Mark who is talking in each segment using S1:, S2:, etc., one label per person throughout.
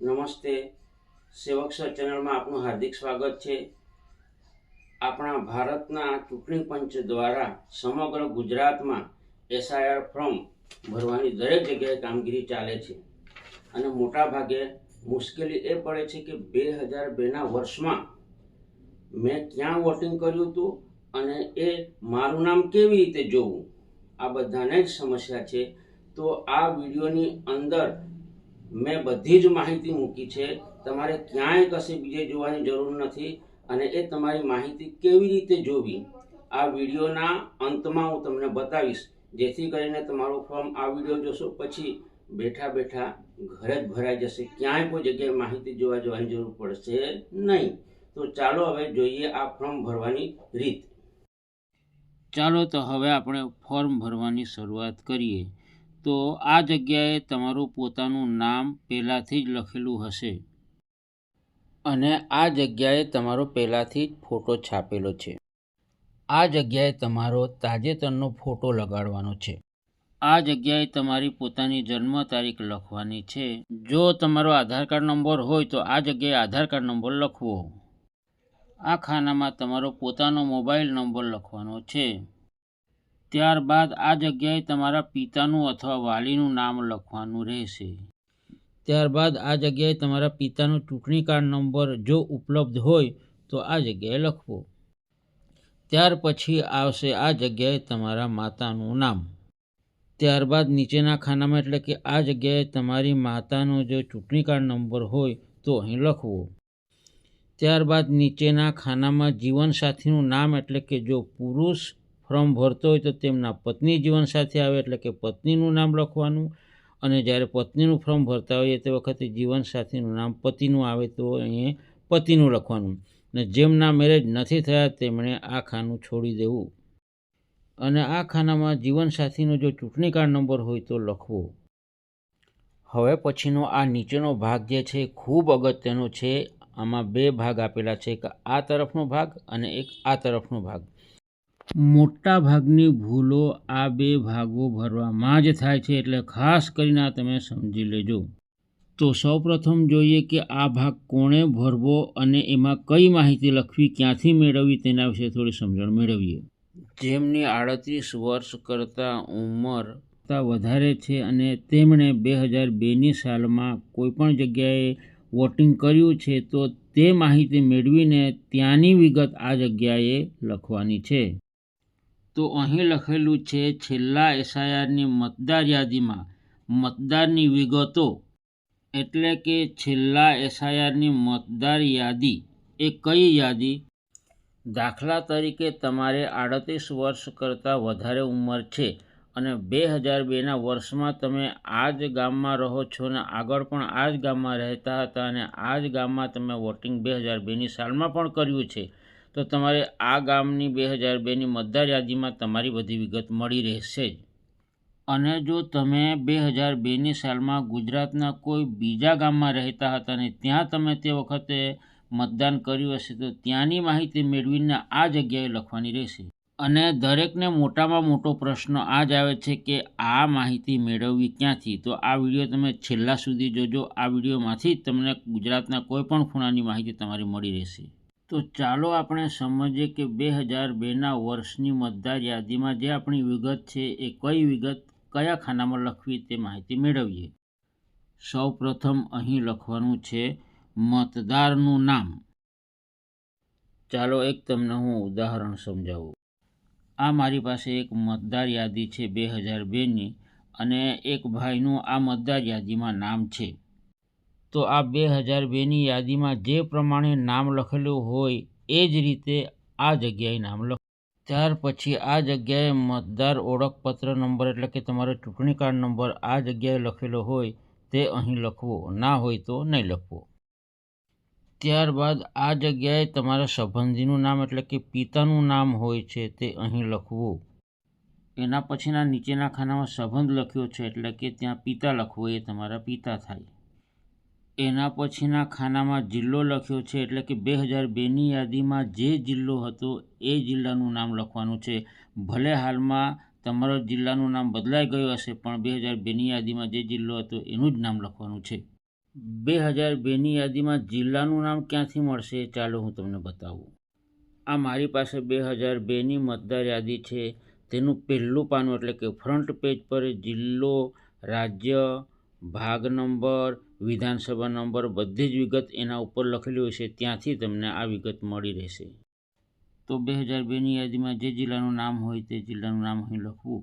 S1: નમસ્તે. સેવક સર ચેનલમાં આપનું હાર્દિક સ્વાગત છે. આપણા ભારતના ચૂંટણી પંચ દ્વારા સમગ્ર ગુજરાતમાં એસઆઈઆર ફોર્મ ભરવાની દરેક જગ્યાએ કામગીરી ચાલે છે. અને મોટાભાગે મુશ્કેલી એ પડે છે કે બે હજાર બેના વર્ષમાં મેં ક્યાં વોટિંગ કર્યું હતું અને એ મારું નામ કેવી રીતે જોવું? આ બધાને જ સમસ્યા છે. તો આ વિડીયોની અંદર મેં બધી જ માહિતી મૂકી છે. તમારે ક્યાંય કશે બીજે જોવાની જરૂર નથી અને એ તમારી માહિતી કેવી રીતે જોવી? આ વિડીયોના અંતમાં હું તમને બતાવીશ. જેથી કરીને તમારું ફોર્મ આ વીડિયો જોશો, પછી બેઠા બેઠા ઘરે જ ભરાઈ જશે. ક્યાંય કોઈ જગ્યાએ માહિતી જોવા જવાની જરૂર પડશે નહીં. તો ચાલો હવે જોઈએ આ ફોર્મ ભરવાની રીત. ચાલો તો હવે આપણે ફોર્મ ભરવાની શરૂઆત કરીએ. તો આ જગ્યાએ તમારું પોતાનું નામ પહેલાંથી જ લખેલું હશે. અને આ જગ્યાએ તમારો પહેલાંથી જ ફોટો છાપેલો છે. આ જગ્યાએ તમારો તાજેતરનો ફોટો લગાડવાનો છે. આ જગ્યાએ તમારી પોતાની જન્મ તારીખ લખવાની છે. જો તમારો આધાર કાર્ડ નંબર હોય તો આ જગ્યાએ આધાર કાર્ડ નંબર લખવો. આ ખાનામાં તમારો પોતાનો મોબાઈલ નંબર લખવાનો છે. ત્યારબાદ આ જગ્યાએ તમારા પિતાનું અથવા વાલીનું નામ લખવાનું રહેશે. ત્યારબાદ આ જગ્યાએ તમારા પિતાનો ચૂંટણી કાર્ડ નંબર જો ઉપલબ્ધ હોય, તો આ જગ્યાએ લખવો. ત્યાર પછી આવશે આ જગ્યાએ તમારા માતાનું નામ. ત્યારબાદ નીચેના ખાનામાં એટલે કે આ જગ્યાએ તમારી માતાનો જો ચૂંટણી કાર્ડ નંબર હોય, તો અહીં લખવો. ત્યારબાદ નીચેના ખાનામાં જીવનસાથીનું નામ એટલે કે જો પુરુષ ફોર્મ ભરતો હોય તો તેમના પત્ની જીવનસાથી આવે, એટલે કે પત્નીનું નામ લખવાનું. અને જ્યારે પત્નીનું ફોર્મ ભરતા હોઈએ તે વખતે જીવનસાથીનું નામ પતિનું આવે તો અહીંયા પતિનું લખવાનું. અને જેમના મેરેજ નથી થયા તેમણે આ ખાનું છોડી દેવું. અને આ ખાનામાં જીવનસાથીનો જો ચૂંટણી કાર્ડ નંબર હોય તો લખવો. હવે પછીનો આ નીચેનો ભાગ જે છે ખૂબ અગત્યનો છે. આમાં બે ભાગ આપેલા છે. એક આ તરફનો ભાગ અને એક આ તરફનો ભાગ. મોટા ભાગની ભૂલો આ બે ભાગો ભરવામાં જ થાય છે એટલે ખાસ કરીને આ તમે સમજી લેજો. તો સૌપ્રથમ જોઈએ કે આ ભાગ કોણે ભરવો અને એમાં કઈ માહિતી લખવી, ક્યાંથી મેળવવી તેના વિશે થોડી સમજણ મેળવીએ. જેમની આડત્રીસ વર્ષ કરતાં ઉંમર વધારે છે અને તેમણે બે હજાર બેની સાલમાં કોઈપણ જગ્યાએ વોટિંગ કર્યું છે તો તે માહિતી મેળવીને ત્યાંની વિગત આ જગ્યાએ લખવાની છે. તો અહીં લખેલું છે, છેલ્લા એસઆઈઆરની મતદાર યાદીમાં. મતદારની વિગતો. એટલે કે છેલ્લા એસઆઈઆરની મતદાર યાદી. એ કઈ યાદી? દાખલા તરીકે તમારે આડત્રીસ વર્ષ કરતાં વધારે ઉંમર છે અને બે હજાર બેના વર્ષમાં તમે આ જ ગામમાં રહો છો અને આગળ પણ આ જ ગામમાં રહેતા હતા અને આ જ ગામમાં તમે વોટિંગ બે હજાર બેની સાલમાં પણ કર્યું છે. તો તમારે આ ગામની બે હજાર બેની મતદાર યાદીમાં તમારી બધી વિગત મળી રહેશે જ. અને જો તમે બે હજાર બેની સાલમાં ગુજરાતના કોઈ બીજા ગામમાં રહેતા હતા અને ત્યાં તમે તે વખતે મતદાન કર્યું હશે, તો ત્યાંની માહિતી મેળવીને આ જગ્યાએ લખવાની રહેશે. અને દરેકને મોટામાં મોટો પ્રશ્ન આ જ આવે છે કે આ માહિતી મેળવવી ક્યાંથી? તો આ વીડિયો તમે છેલ્લા સુધી જોજો. આ વિડીયોમાંથી તમને ગુજરાતના કોઈપણ ખૂણાની માહિતી તમારી મળી રહેશે. તો ચાલો આપણે સમજીએ કે બે હજાર બેના વર્ષની મતદાર યાદીમાં જે આપણી વિગત છે એ કઈ વિગત કયા ખાનામાં લખવી તે માહિતી મેળવીએ. સૌ પ્રથમ અહીં લખવાનું છે મતદારનું નામ. ચાલો એક તમને હું ઉદાહરણ સમજાવું. આ મારી પાસે એક મતદાર યાદી છે બે હજાર બેની અને એક ભાઈનું આ મતદાર યાદીમાં નામ છે. તો આ બે હજાર બેની યાદીમાં જે પ્રમાણે નામ લખેલું હોય, એ જ રીતે આ જગ્યાએ નામ લખ ત્યાર પછી આ જગ્યાએ મતદાર ઓળખપત્ર નંબર એટલે કે તમારો ચૂંટણી કાર્ડ નંબર આ જગ્યાએ લખેલો હોય, તે અહીં લખવો. ના હોય તો નહીં લખવો. ત્યારબાદ આ જગ્યાએ તમારા સંબંધીનું નામ એટલે કે પિતાનું નામ હોય છે, તે અહીં લખવું. એના પછીના નીચેના ખાનામાં સંબંધ લખ્યો છે એટલે કે ત્યાં પિતા લખવો, એ તમારા પિતા થાય. એના પછીના ખાનામાં જિલ્લો લખ્યો છે, એટલે કે બે હજાર બેની યાદીમાં જે જિલ્લો હતો એ જિલ્લાનું નામ લખવાનું છે. ભલે હાલમાં તમારો જિલ્લાનું નામ બદલાઈ ગયું હશે, પણ બે હજાર બેની યાદીમાં જે જિલ્લો હતો એનું જ નામ લખવાનું છે. બે હજાર બેની યાદીમાં જિલ્લાનું નામ ક્યાંથી મળશે? ચાલો હું તમને બતાવું. આ મારી પાસે બે હજાર બેની મતદાર યાદી છે. તેનું પહેલું પાનું એટલે કે ફ્રન્ટ પેજ પર જિલ્લો રાજ્ય ભાગ નંબર વિધાનસભા નંબર બધી જ વિગત એના ઉપર લખેલી હોય છે, ત્યાંથી તમને આ વિગત મળી રહેશે. તો બે હજાર બેની યાદીમાં જે જિલ્લાનું નામ હોય તે જિલ્લાનું નામ અહીં લખવું.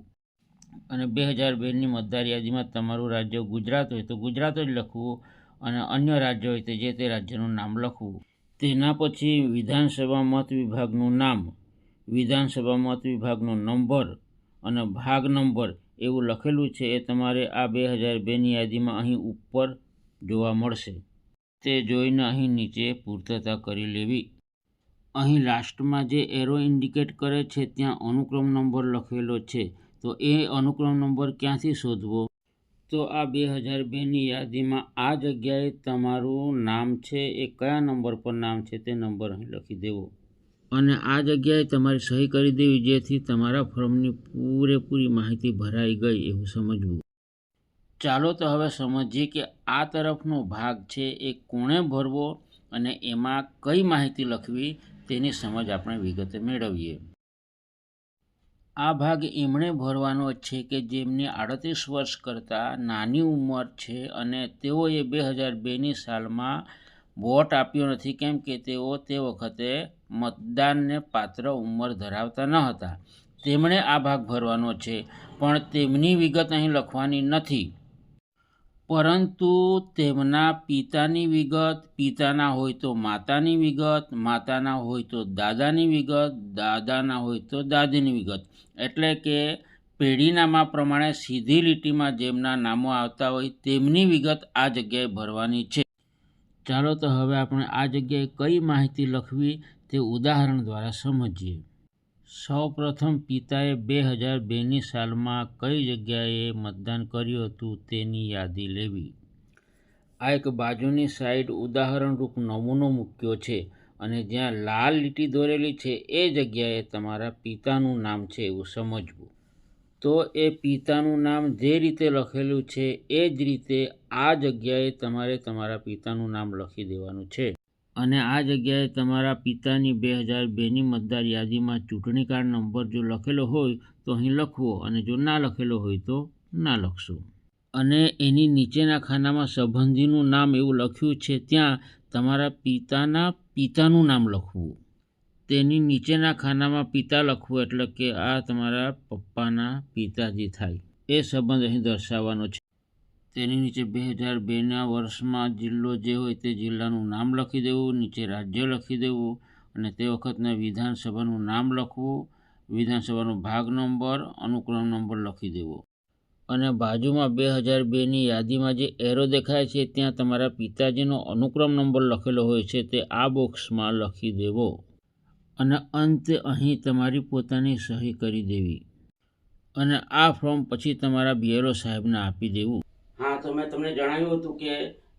S1: અને બે હજાર બેની મતદાર યાદીમાં તમારું રાજ્ય ગુજરાત હોય તો ગુજરાત જ લખવું અને અન્ય રાજ્ય હોય તો જે તે રાજ્યનું નામ લખવું. તેના પછી વિધાનસભા મત વિભાગનું નામ, વિધાનસભા મત વિભાગનો નંબર અને ભાગ નંબર એવું લખેલું છે એ તમારે આ બે હજાર બેની યાદીમાં અહીં ઉપર જોવા મળશે. તે જોઈને અહીં નીચે પૂર્તતા કરી લેવી. અહીં લાસ્ટમાં જે એરો ઇન્ડિકેટ કરે છે, ત્યાં અનુક્રમ નંબર લખેલો છે. તો એ અનુક્રમ નંબર ક્યાંથી શોધવો? તો આ બે હજાર બેની યાદીમાં આ જગ્યાએ તમારું નામ છે, એ કયા નંબર પર નામ છે તે નંબર અહીં લખી દેવો. અને આ જગ્યાએ તમારી સહી કરી દેવી, જેથી તમારા ફોર્મની પૂરેપૂરી માહિતી ભરાઈ ગઈ એવું સમજવું. ચાલો તો હવે સમજીએ કે આ તરફનો ભાગ છે એ કોણે ભરવો અને એમાં કઈ માહિતી લખવી તેની સમજ આપણે વિગતે મેળવીએ. આ ભાગ એમણે ભરવાનો છે કે જેમની આડત્રીસ વર્ષ કરતાં નાની ઉંમર છે અને તેઓએ બે હજાર બેની સાલમાં વોટ આપ્યો નથી કેમ કે તેઓ તે વખતે મતદાનને પાત્ર ઉંમર ધરાવતા ન હતા. તેમણે આ ભાગ ભરવાનો છે, પણ તેમની વિગત અહીં લખવાની નથી. પરંતુ તેમના પિતાની વિગત, પિતાના હોય તો માતાની વિગત, માતાના હોય તો દાદાની વિગત, દાદાના હોય તો દાદીની વિગત. એટલે કે પેઢીનામા પ્રમાણે સીધી લીટીમાં જેમના નામો આવતા હોય તેમની વિગત આ જગ્યાએ ભરવાની છે. ચાલો તો હવે આપણે આ જગ્યાએ કઈ માહિતી લખવી તે ઉદાહરણ દ્વારા સમજીએ. સૌપ્રથમ પિતાએ બે હજાર બેની સાલમાં કઈ જગ્યાએ મતદાન કર્યું હતું તેની યાદી લેવી? આ એક બાજુની સાઈડ ઉદાહરણરૂપ નમૂનો મૂક્યો છે અને જ્યાં લાલ લીટી દોરેલી છે એ જગ્યાએ તમારા પિતાનું નામ છે એવું સમજવું. તો એ પિતાનું નામ જે રીતે લખેલું છે એ જ રીતે આ જગ્યાએ તમારે તમારા પિતાનું નામ લખી દેવાનું છે. અને આ જગ્યાએ તમારા પિતાની બે હજાર બેની મતદાર યાદીમાં ચૂંટણી કાર્ડ નંબર જો લખેલો હોય તો અહીં લખવો અને જો ના લખેલો હોય તો ના લખશો. અને એની નીચેના ખાનામાં સંબંધીનું નામ એવું લખ્યું છે, ત્યાં તમારા પિતાના પિતાનું નામ લખવું. તેની નીચેના ખાનામાં પિતા લખવું એટલે કે આ તમારા પપ્પાના પિતાજી થાય. એ સંબંધ અહીં દર્શાવવાનો છે. તેની નીચે બે હજાર બેના વર્ષમાં જિલ્લો જે હોય તે જિલ્લાનું નામ લખી દેવું, નીચે રાજ્ય લખી દેવું અને તે વખતના વિધાનસભાનું નામ લખવું, વિધાનસભાનો ભાગ નંબર, અનુક્રમ નંબર લખી દેવો. અને બાજુમાં બે હજાર બેની યાદીમાં જે એરો દેખાય છે, ત્યાં તમારા પિતાજીનો અનુક્રમ નંબર લખેલો હોય છે, તે આ બોક્સમાં લખી દેવો. અને અંતે અહીં તમારી પોતાની સહી કરી દેવી. અને આ ફોર્મ પછી તમારા બીએલઓ સાહેબને આપી દેવું. તો મેં તમને જણાવ્યું હતું કે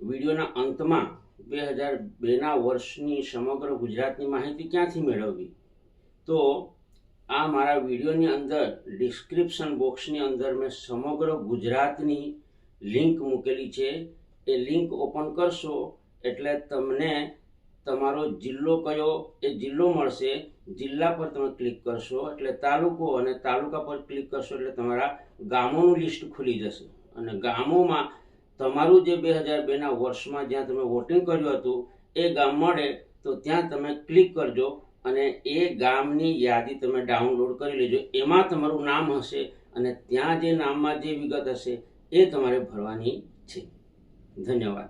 S1: વિડીયોના અંતમાં બે હજાર બેના વર્ષની સમગ્ર ગુજરાતની માહિતી ક્યાંથી મેળવવી? તો આ મારા વિડીયોની અંદર ડિસ્ક્રિપ્શન બોક્સની અંદર મેં સમગ્ર ગુજરાતની લિંક મૂકેલી છે. એ લિંક ઓપન કરશો એટલે તમને તમારો જિલ્લો કયો, એ જિલ્લો મળશે. જિલ્લા પર તમે ક્લિક કરશો એટલે તાલુકો અને તાલુકા પર ક્લિક કરશો એટલે તમારા ગામોનું લિસ્ટ ખુલી જશે. અને ગામોમાં તમારું જે બે હજાર બેના વર્ષમાં જ્યાં તમે વોટિંગ કર્યું હતું, એ ગામ મળે તો ત્યાં તમે ક્લિક કરજો અને એ ગામની યાદી તમે ડાઉનલોડ કરી લેજો. એમાં તમારું નામ હશે અને ત્યાં જે નામમાં જે વિગત હશે એ તમારે ભરવાની છે. ધન્યવાદ.